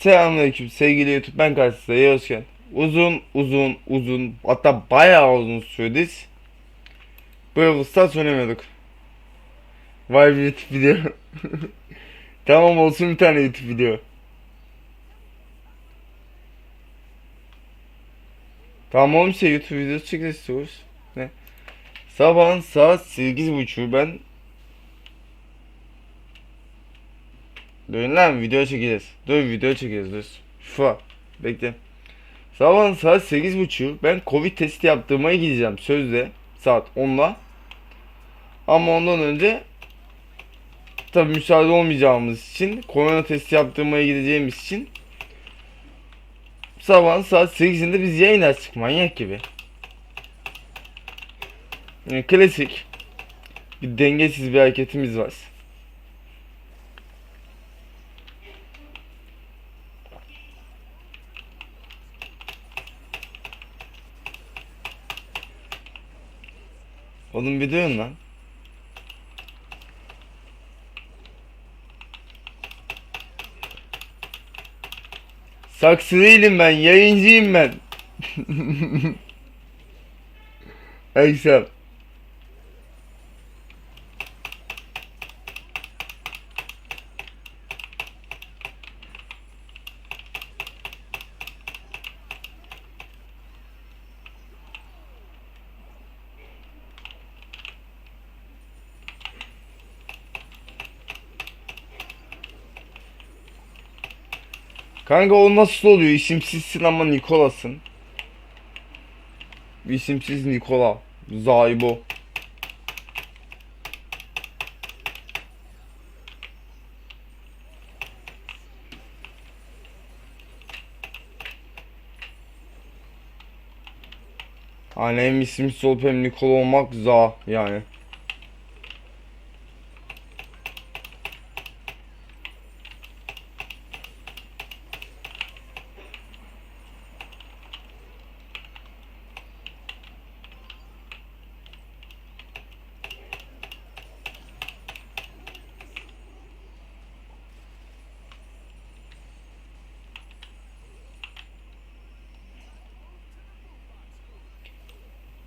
Selamünaleyküm sevgili YouTube ben karşınızda Yavuzken. Uzun uzun uzun hatta bayağı uzun süredir Brawl Stars oynamıyorduk. Vay bir YouTube video. tamam olsun bir tane YouTube video. Tamam oğlum şey YouTube videosu çekeceğiz istiyoruz. Ne? Sabahın saat 8.30 ben Dur lan video çekeceğiz. Dur video çekeceğiz dur. Şu. Bekle. Sabahın saat 8.30 ben Covid testi yaptırmaya gideceğim sözde saat 10'da. Ama ondan önce tabi müsaade olmayacağımız için korona testi yaptırmaya gideceğimiz için sabahın saat 8'inde biz yayın açtık manyak gibi. Yani klasik bir dengesiz bir hareketimiz var. Oğlum bir duyun lan. Saksı değilim ben, yayıncıyım ben. Aysel. Kanka o nasıl oluyor? İsimsizsin ama Nikolas'ın. İsimsiz Nikola. Zaybo. Hani hem isimsiz olup hem Nikola olmak za yani.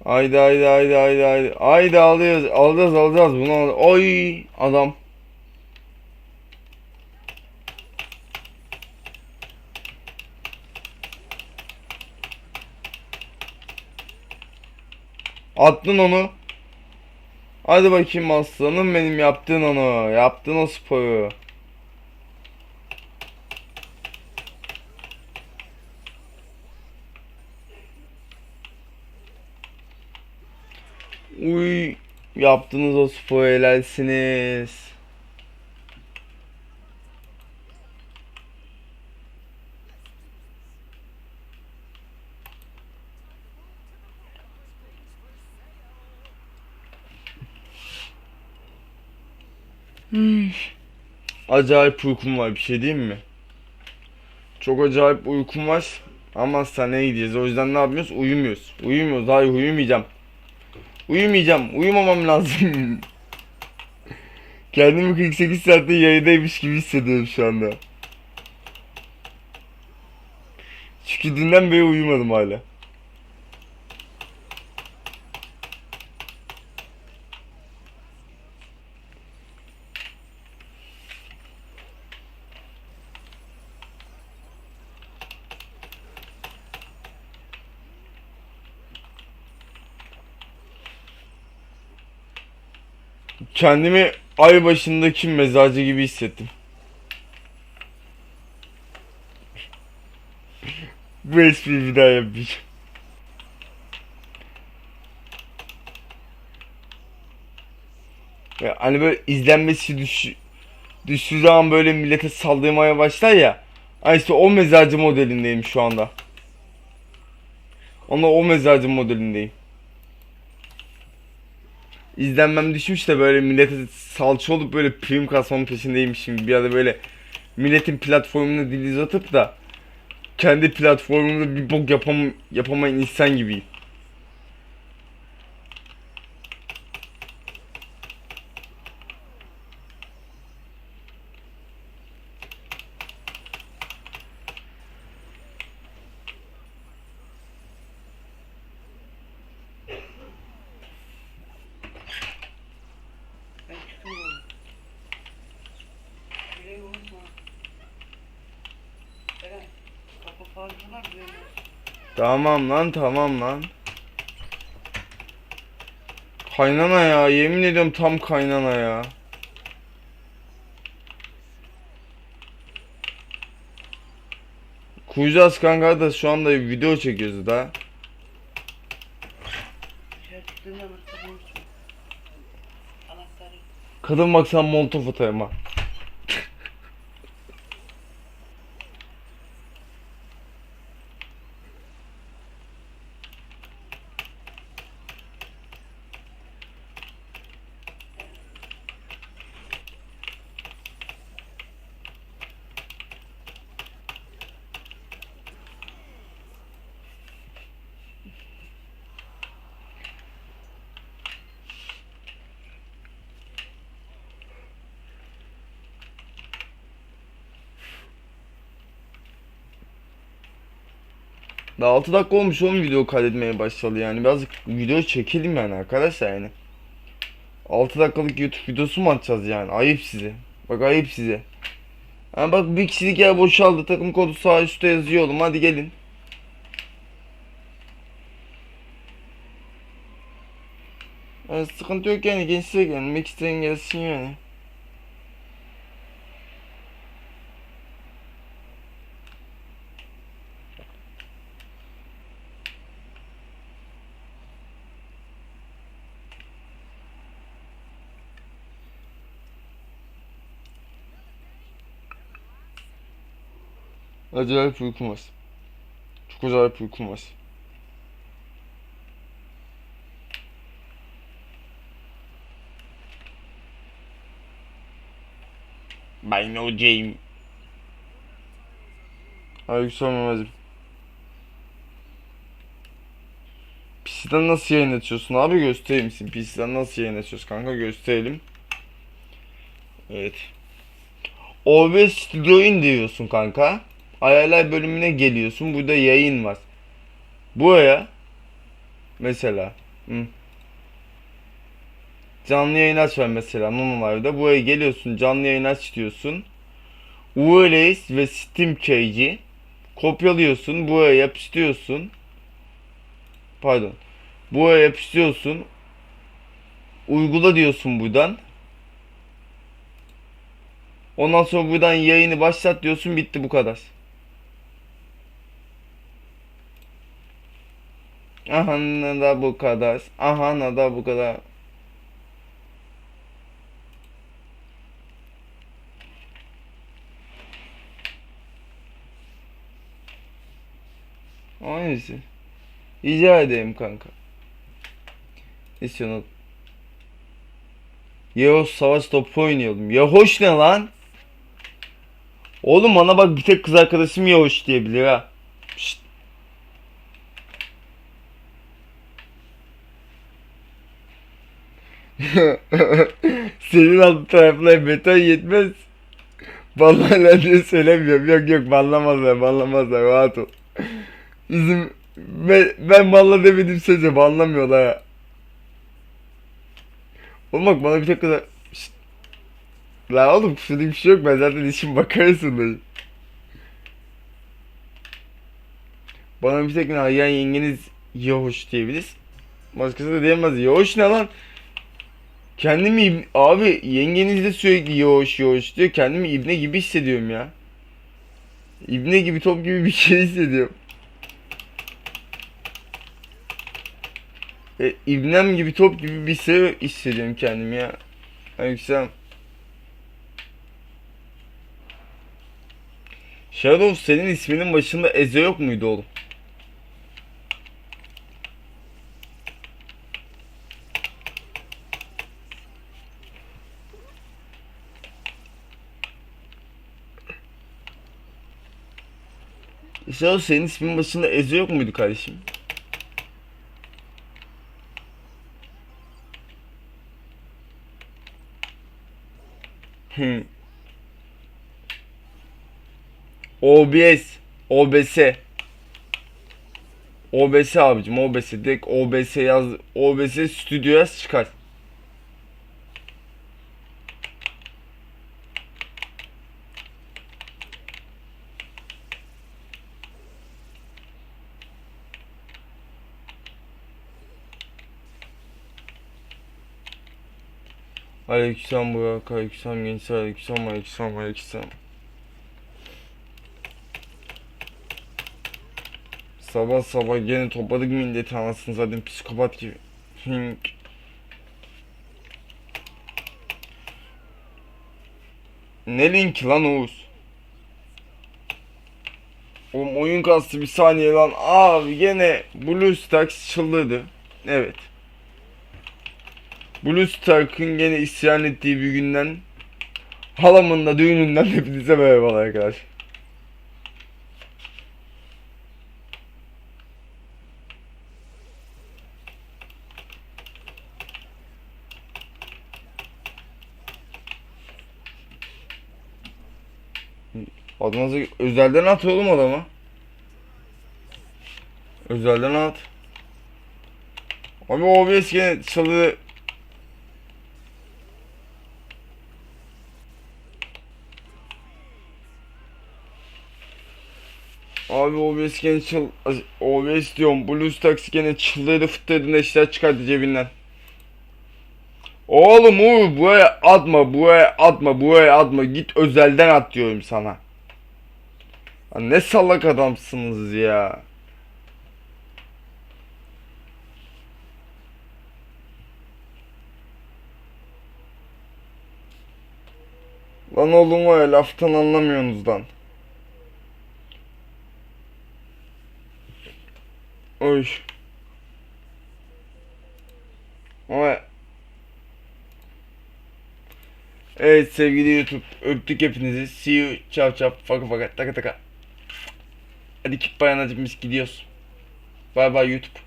Haydi haydi haydi haydi haydi. Haydi alıyoruz. Alacağız alacağız bunu. al- Oy adam. Attın onu. Hadi bakayım aslanım benim yaptın onu. Yaptın o sporu. Uy yaptınız o. Hmm. Acayip uykum var bir şey diyeyim mi? Çok acayip uykum var. Ama hastaneye gideceğiz. O yüzden ne yapıyoruz? Uyumuyoruz. Uyumuyoruz. Hayır uyumayacağım. Uyumayacağım. Uyumamam lazım. Kendimi 48 saatte yayındaymış gibi hissediyorum şu anda. Çünkü dünden beri uyumadım hala. Kendimi ay başındaki mezarcı gibi hissettim. Bu espriyi bir daha yapmayacağım. Ya hani böyle izlenmesi düş düştüğü zaman böyle millete saldırmaya başlar ya. Ay işte o mezarcı modelindeyim şu anda. Ona o mezarcı modelindeyim. İzlenmem düşmüş de böyle millete salça olup böyle prim kasmanın peşindeymişim gibi ya da böyle milletin platformuna dil uzatıp da kendi platformumda bir bok yapam yapamayan insan gibiyim. Farkına bile Tamam lan tamam lan. Kaynana ya yemin ediyorum tam kaynana ya. Kuyacağız kanka da şu anda video çekiyoruz da. Anahtarı. Kadın bak sen molotof atayım ha. Daha 6 dakika olmuş oğlum video kaydetmeye başladı yani. Birazcık video çekelim yani arkadaşlar yani. 6 dakikalık YouTube videosu mu atacağız yani? Ayıp size. Bak ayıp size. Ha bak bir kişilik yer boşaldı. Takım kodu sağ üstte yazıyor oğlum. Hadi gelin. Yani sıkıntı yok yani gençler gelmek isteyen gelsin yani. Acayip uykum var. Çok acayip uykum var. Ben hocayım. Aleykümselam Mehmet'im. PC'den nasıl yayın açıyorsun abi göstereyim misin? PC'den nasıl yayın açıyoruz kanka gösterelim. Evet. OBS Studio indiriyorsun kanka. Ayarlar bölümüne geliyorsun. Burada yayın var. Buraya mesela hı. canlı yayın aç var mesela Live'da. Buraya geliyorsun canlı yayın aç diyorsun. URL'yiz ve Steam key'i kopyalıyorsun. Buraya yapıştırıyorsun. Pardon. Buraya yapıştırıyorsun. Uygula diyorsun buradan. Ondan sonra buradan yayını başlat diyorsun bitti bu kadar. Aha da bu kadar. Aha da bu kadar. Aynısı. Rica ederim kanka. İstiyorsun? Yavuz savaş topu oynayalım. Ya hoş ne lan? Oğlum bana bak bir tek kız arkadaşım Yavuz diyebilir ha. Senin alt tarafına beton yetmez. Vallahi ben de söylemiyorum. Yok yok banlamazlar banlamazlar rahat ol. Bizim ben, ben banla demedim sözü banlamıyorlar ha. Oğlum bak bana bir tek kadar... Şşt. La oğlum kusura bir şey yok ben zaten işim bakarsın Bana bir tek ne ya yengeniz Yahoş diyebiliriz. Başkası da diyemez. Yahoş ne lan? Kendimi abi yengeniz de sürekli Yahoş Yahoş diyor. Kendimi ibne gibi hissediyorum ya. İbne gibi top gibi bir şey hissediyorum. E, ibnem gibi top gibi bir şey hissediyorum kendimi ya. Aleykümselam. Shadow senin isminin başında Eze yok muydu oğlum? Shadow senin isminin başında Eze yok muydu kardeşim? Hmm. OBS. OBS. OBS abicim OBS direkt OBS yaz OBS stüdyo yaz çıkar. Aleykümselam Burak, aleykümselam gençler, aleykümselam, aleykümselam, aleykümselam. Sabah sabah gene topladık milleti anasını zaten psikopat gibi. Hink. Ne linki lan Oğuz? Oğlum oyun kastı bir saniye lan. Abi gene BlueStacks çıldırdı. Evet. BlueStack'ın gene isyan ettiği bir günden halamın da düğününden hepinize merhabalar arkadaşlar. Adınızı özelden at oğlum adama. Özelden at. Abi OBS gene çalı Abi OBS gene çıl OBS diyorum BlueStacks gene çıldırdı fıttırdı neşter çıkardı cebinden. Oğlum Uğur buraya atma buraya atma buraya atma git özelden at diyorum sana. Ya ne salak adamsınız ya. Lan oğlum ya laftan anlamıyorsunuz lan. Oy. Ama Evet sevgili YouTube öptük hepinizi. See you. Çav çav. Faka faka. Taka taka. Hadi kip bayanacım biz gidiyoruz. Bay bay YouTube.